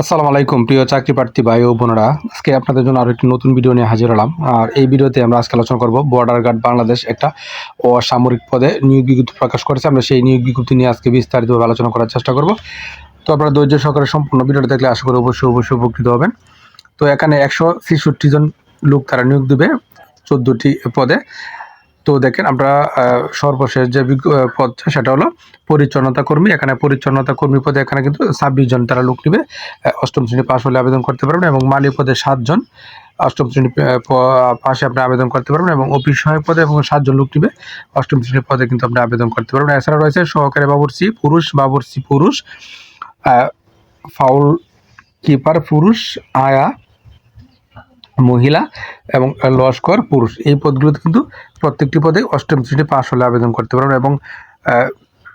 আসসালামু আলাইকুম, প্রিয় চাকরি প্রার্থী ভাই ও বোনেরা। আজকে আপনাদের জন্য আরও একটি নতুন ভিডিও নিয়ে হাজির হলাম। আর এই ভিডিওতে আমরা আজকে আলোচনা করব বর্ডার গার্ড বাংলাদেশ একটা অসামরিক পদে নিয়োগ বিজ্ঞপ্তি প্রকাশ করেছে। আমরা সেই নিয়োগ বিজ্ঞপ্তি নিয়ে আজকে বিস্তারিতভাবে আলোচনা করার চেষ্টা করব। তো আপনারা ধৈর্য সহকারে সম্পূর্ণ ভিডিওটা দেখলে আশা করি অবশ্যই অবশ্যই উপকৃত হবেন। তো এখানে একশো ছেষট্টি জন লোক তারা নিয়োগ দেবে চোদ্দোটি পদে। তো দেখেন আমরা সর্বশেষ যে পদ সেটা হলো পরিচ্ছন্নতা কর্মী। এখানে পরিচ্ছন্নতা কর্মী পদে এখানে কিন্তু ছাব্বিশ জন তারা লোক নেবে। অষ্টম শ্রেণি পাশ হলে আবেদন করতে পারবেন এবং মালি পদে সাতজন অষ্টম শ্রেণি পাশে আপনি আবেদন করতে পারবেন এবং অফিস সহায়ক পদে এবং সাতজন লোক নেবে। অষ্টম শ্রেণির পদে কিন্তু আপনি আবেদন করতে পারবেন। এছাড়া রয়েছে সহকারী বাবুর্চি পুরুষ বাবুর্চি পুরুষ ফাউল কিপার, পুরুষ, আয়া মহিলা এবং লস্কর পুরুষ। এই পদগুলোতে কিন্তু প্রত্যেকটি পদে অষ্টম শ্রেণি পাশ হলে আবেদন করতে পারবেন এবং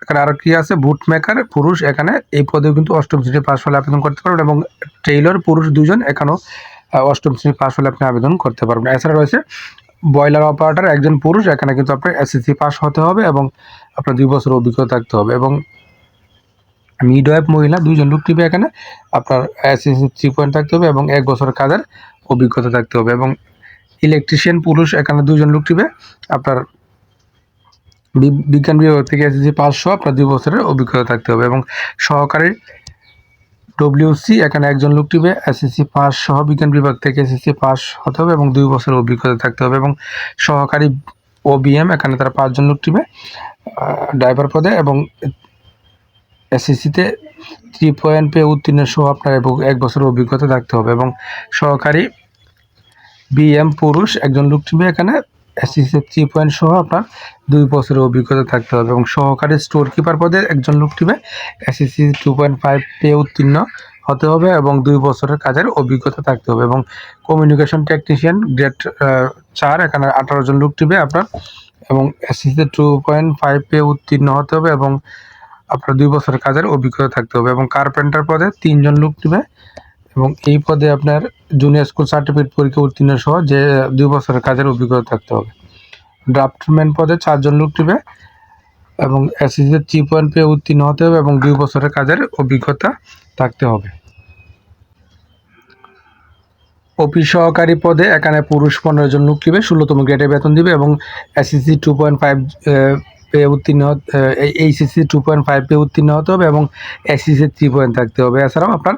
এখানে আরও কী আছে? বুট মেকার পুরুষ, এখানে এই পদেও কিন্তু অষ্টম শ্রেণি পাশ হলে আবেদন করতে পারবেন এবং টেইলর পুরুষ দুজন এখানেও অষ্টম শ্রেণি পাশ হলে আপনি আবেদন করতে পারবেন। এছাড়া রয়েছে ব্রয়লার অপারেটার একজন পুরুষ, এখানে কিন্তু আপনার এসএসসি পাস হতে হবে এবং আপনার দুই বছর অভিজ্ঞতা থাকতে হবে এবং মিডওয়াইফ মহিলা দুইজন লোক টিপে এখানে। আপনার এসএসসি থ্রি পয়েন্ট থাকতে হবে এবং এক বছরের কাজের অভিজ্ঞতা থাকতে হবে এবং ইলেকট্রিশিয়ান পুরুষ এখানে দুজন লোক টিপে আপনার বিজ্ঞান বিভাগ থেকে এসএসসি পাঁচশো আপনার দুই বছরের অভিজ্ঞতা থাকতে হবে এবং সহকারী ডব্লিউসি এখানে একজন লোক টিপে এসএসসি পাস সহ বিজ্ঞান বিভাগ থেকে এসএসসি পাস হতে হবে এবং দুই বছরের অভিজ্ঞতা থাকতে হবে এবং সহকারী ও ওবিএম এখানে তারা পাঁচজন লোক টিপে ড্রাইভার পদে এবং এসএসসিতে থ্রি পয়েন্ট পেয়ে উত্তীর্ণ সহ আপনার এক বছরের অভিজ্ঞতা থাকতে হবে এবং সহকারী বিএম পুরুষ, একজন লোক টিপে এখানে এসএসসি থ্রি পয়েন্ট সহ আপনার দুই বছরের অভিজ্ঞতা থাকতে হবে এবং সহকারী স্টোর কিপার পদে একজন লোক টিপে এসএসসি টু পয়েন্ট ফাইভ পেয়ে উত্তীর্ণ হতে হবে এবং দুই বছরের কাজের অভিজ্ঞতা থাকতে হবে এবং কমিউনিকেশন টেকনিশিয়ান গ্রেড চার, এখানে আঠারো জন লোক টিপে আপনার এবং এসএসসি টু পয়েন্ট ফাইভ পেয়ে উত্তীর্ণ হতে হবে এবং আপনার দুই বছরের কাজের অভিজ্ঞতা থাকতে হবে এবং কার্পেন্টার পদে তিনজন লোক নেবে এবং এই পদে আপনার জুনিয়র স্কুল সার্টিফিকেট পরীক্ষা উত্তীর্ণ সহ যে দুই বছরের কাজের অভিজ্ঞতা থাকতে হবে। ড্রাফটম্যান পদে চারজন লোক নেবে এবং এসএসসি থ্রি পয়েন্ট পেয়ে উত্তীর্ণ হতে হবে এবং দুই বছরের কাজের অভিজ্ঞতা থাকতে হবে। অফিস সহকারী পদে এখানে পুরুষ পনেরো জন লোক নেবে, ষোলোতম গ্রেডে বেতন দিবে এবং এসএসসি টু পয়েন্ট ফাইভ পেয়ে উত্তীর্ণ এইচএসসি টু পয়েন্ট ফাইভ পেয়ে উত্তীর্ণ হতে হবে এবং এসএসসি থ্রি পয়েন্ট থাকতে হবে। এছাড়াও আপনার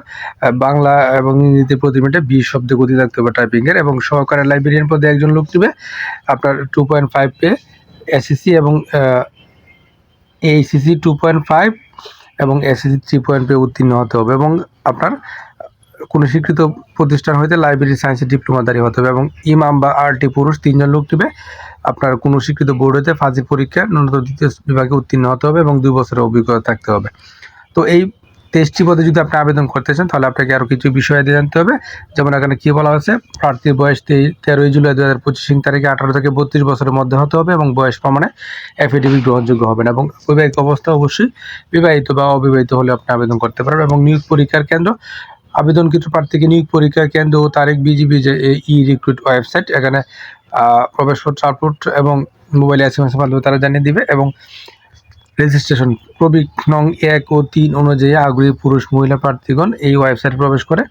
বাংলা এবং ইংরেজিতে প্রতি মিনিটে বিশ শব্দ গতি থাকতে হবে টাইপিংয়ের এবং সহকারী লাইব্রেরিয়ান পদে একজন লোক নেবে আপনার টু পয়েন্ট ফাইভ পেয়ে এসএসসি এবং এইচএসসি টু পয়েন্ট ফাইভ এবং এসএসসি থ্রি পয়েন্ট পেয়ে উত্তীর্ণ হতে হবে এবং আপনার কোনো স্বীকৃত প্রতিষ্ঠান হইতে লাইব্রেরি সায়েন্সের ডিপ্লোমাদারি হতে হবে এবং ইমাম বা আরটি পুরুষ তিনজন লোক নেবে আপনার কোনো স্বীকৃত বোর্ড হইতে ফাজিল পরীক্ষা, ন্যূনতম দ্বিতীয় বিভাগে উত্তীর্ণ হতে হবে এবং দুই বছরের অভিজ্ঞতা থাকতে হবে। তো এই তেইশটি পদে যদি আপনি আবেদন করতে চান, তাহলে আপনাকে আরও কিছু বিষয় দিয়ে জানতে হবে। যেমন এখানে কী বলা হয়েছে, প্রার্থীর বয়স তেরোই জুলাই দু হাজার পঁচিশ তারিখে আঠারো থেকে বত্রিশ বছরের মধ্যে হতে হবে এবং বয়স প্রমাণে অ্যাফিডেভিট গ্রহণযোগ্য হবে না এবং বৈবাহিক অবস্থা অবশ্যই বিবাহিত বা অবিবাহিত হলে আপনি আবেদন করতে পারবেন এবং নিয়োগ পরীক্ষার কেন্দ্র আবেদনকৃত প্রার্থীকে নিয়োগ পরীক্ষা কেন্দ্র ও তারিখ বিজিবি যে ই রিক্রুট ওয়েবসাইট, এখানে প্রবেশপত্র আপলোড এবং মোবাইল এস এম এস মাধ্যমে তারা জানিয়ে দিবে এবং রেজিস্ট্রেশন প্রবিক নং এক ও তিন অনুযায়ী আগ্রহী পুরুষ মহিলা প্রার্থীগণ এই ওয়েবসাইটে প্রবেশ করে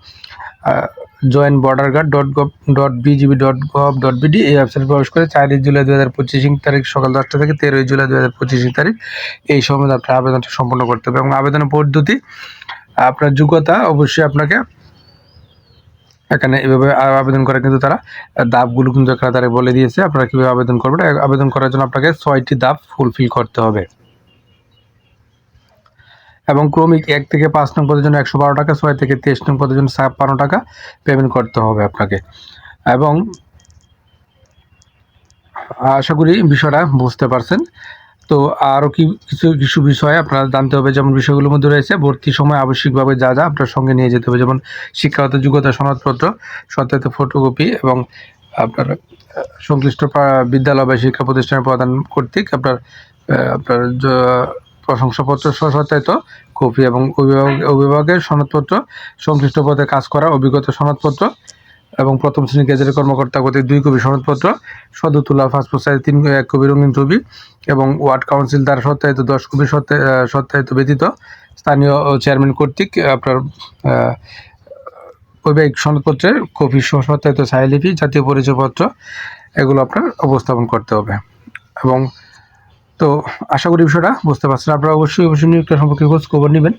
join border guard dot gov dot BGB dot gov dot BD এই ওয়েবসাইটে প্রবেশ করে চারই জুলাই দু হাজার পঁচিশ তারিখ সকাল দশটা থেকে তেরোই জুলাই দু হাজার পঁচিশ তারিখ এই সময় আপনার আবেদনটা সম্পন্ন করতে হবে এবং আবেদনের পদ্ধতি আপনার যোগ্যতা অবশ্যই আপনাকে এখানে এভাবে আবেদন করে কিন্তু তারা দাবগুলো কিন্তু এখানে তারা বলে দিয়েছে, আপনারা কীভাবে আবেদন করবেন। আবেদন করার জন্য আপনাকে ছয়টি দাব ফুলফিল করতে হবে। এবং ক্রমিক এক থেকে পাঁচ নং পদের জন্য একশো বারো টাকা, ছয় থেকে তেইশ নং পদের জন্য ছাপ্পান্ন টাকা পেমেন্ট করতে হবে আপনাকে। এবং আশা করি বিষয়টা বুঝতে পারছেন। তো আরও কি কিছু কিছু বিষয় আপনারা জানতে হবে, যেমন বিষয়গুলোর মধ্যে রয়েছে, ভর্তি সময় আবশ্যিকভাবে যা যা আপনার সঙ্গে নিয়ে যেতে হবে, যেমন শিক্ষাগত যোগ্যতা, সনদপত্র, সত্যায়িত ফটোকপি এবং আপনার সংশ্লিষ্ট বিদ্যালয় বা শিক্ষা প্রতিষ্ঠানের প্রদান কর্তৃক আপনার আপনার প্রশংসাপত্র সত্যায়িত কপি এবং অভিভাবক, অভিভাবকের সনদপত্র, সংশ্লিষ্ট পদে কাজ করা অভিজ্ঞতা সনদপত্র এবং প্রথম শ্রেণি গেজেটের কর্মকর্তা কর্তৃক দুই কপি সনদপত্র সদ্য তোলা পাসপোর্ট সাইজ তিন এক কপি রঙিন ছবি এবং ওয়ার্ড কাউন্সিল দ্বারা সত্যায়িত, দশ কপি সত্যায়িত ব্যতীত স্থানীয় চেয়ারম্যান কর্তৃক আপনার বৈবাহিক সনদপত্রের কপি সত্যায়িত ছায়ালিপি, জাতীয় পরিচয়পত্র, এগুলো আপনার উপস্থাপন করতে হবে। এবং তো আশা করি বিষয়টা বুঝতে পারছেন। আপনারা অবশ্যই অবশ্যই নিয়োগটা সম্পর্কে খোঁজ খবর নেবেন।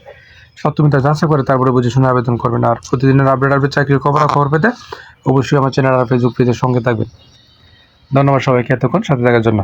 সত্যমিতা যাচাই করে তারপরে বুঝে শুনে আবেদন করবেন। আর প্রতিদিনের আপডেট আপডেট চাকরির খবর খবর পেতে অবশ্যই আমার চ্যানেল আর ফেসবুক পেজের সঙ্গে থাকবেন। ধন্যবাদ সবাইকে এতক্ষণ, সাথে থাকার জন্য।